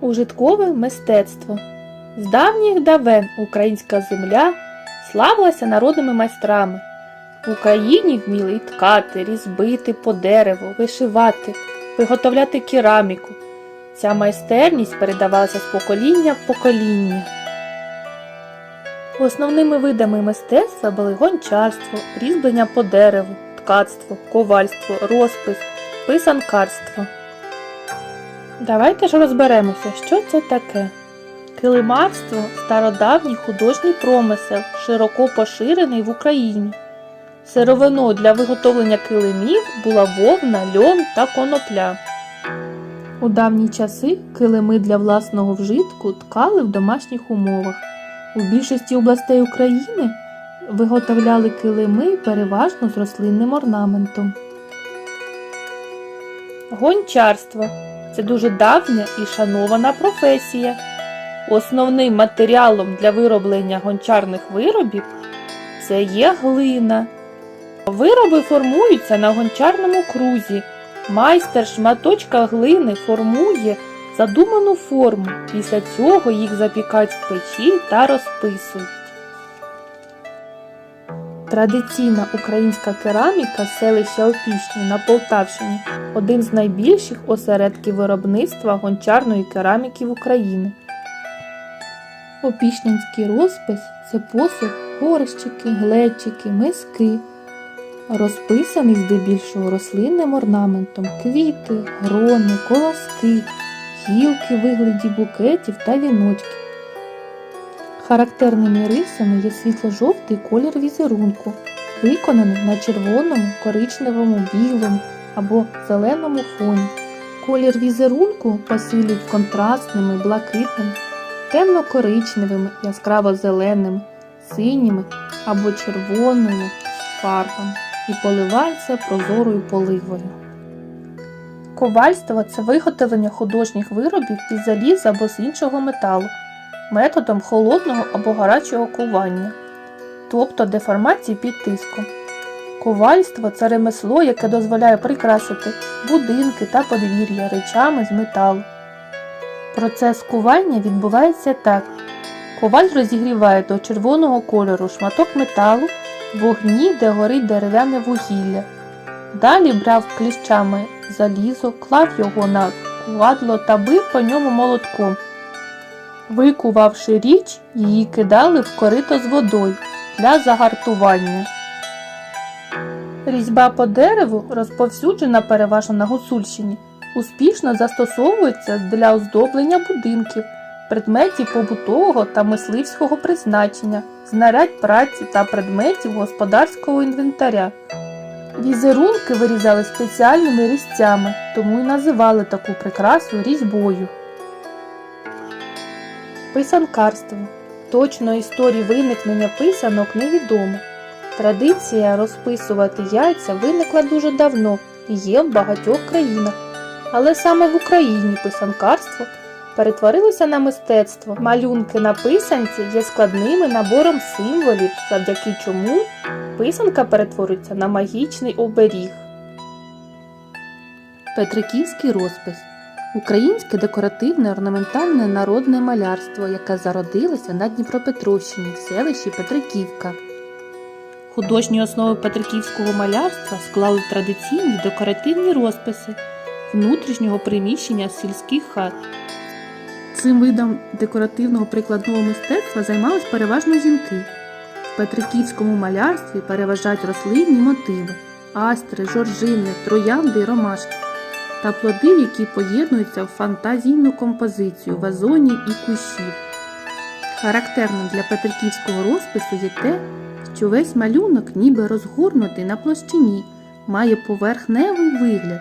Ужиткове мистецтво. З давніх давен українська земля славилася народними майстрами. В Україні вміли й ткати, різбити по дереву, вишивати, виготовляти кераміку. Ця майстерність передавалася з покоління в покоління. Основними видами мистецтва були гончарство, різьблення по дереву, ткацтво, ковальство, розпис, писанкарство. Давайте ж розберемося, що це таке. Килимарство стародавній художній промисел, широко поширений в Україні. Сировиною для виготовлення килимів була вовна, льон та конопля. У давні часи килими для власного вжитку ткали в домашніх умовах. У більшості областей України виготовляли килими переважно з рослинним орнаментом. Гончарство це дуже давня і шанована професія. Основним матеріалом для вироблення гончарних виробів це є глина. Вироби формуються на гончарному крузі. Майстер шматочка глини формує задуману форму. Після цього їх запікають в печі та розписують. Традиційна українська кераміка селища Опішні на Полтавщині один з найбільших осередків виробництва гончарної кераміки в Україні. Опішнянський розпис це посуд, горщики, глечики, миски, розписаний здебільшого рослинним орнаментом, квіти, грони, колоски, гілки вигляді букетів та віночків. Характерними рисами є світло-жовтий колір візерунку, виконаний на червоному, коричневому, білому або зеленому фоні. Колір візерунку посилюють контрастними, блакитними, темно-коричневими, яскраво-зеленими, синіми або червоними фарбами і поливається прозорою поливою. Ковальство це виготовлення художніх виробів із заліза або з іншого металу методом холодного або гарячого кування, тобто деформації під тиском. Ковальство це ремесло, яке дозволяє прикрасити будинки та подвір'я речами з металу. Процес кування відбувається так. Коваль розігріває до червоного кольору шматок металу в вогні, де горить дерев'яне вугілля. Далі брав кліщами залізо, клав його на кувадло та бив по ньому молотком. Викувавши річ, її кидали в корито з водою для загартування. Різьба по дереву, розповсюджена переважно на Гуцульщині, успішно застосовується для оздоблення будинків, предметів побутового та мисливського призначення, знарядь праці та предметів господарського інвентаря. Візерунки вирізали спеціальними різцями, тому й називали таку прикрасу різьбою. Писанкарство. Точно історії виникнення писанок невідомо. Традиція розписувати яйця виникла дуже давно і є в багатьох країнах. Але саме в Україні писанкарство перетворилося на мистецтво. Малюнки на писанці є складними набором символів, завдяки чому писанка перетворюється на магічний оберіг. Петриківський розпис Українське декоративне орнаментальне народне малярство, яке зародилося на Дніпропетровщині в селищі Петриківка. Художні основи петриківського малярства склали традиційні декоративні розписи внутрішнього приміщення сільських хат. Цим видом декоративного прикладного мистецтва займались переважно жінки. В петриківському малярстві переважають рослинні мотиви астри, жоржини, троянди й ромашки та плоди, які поєднуються в фантазійну композицію вазонів і кущів. Характерним для петриківського розпису є те, що весь малюнок ніби розгорнутий на площині, має поверхневий вигляд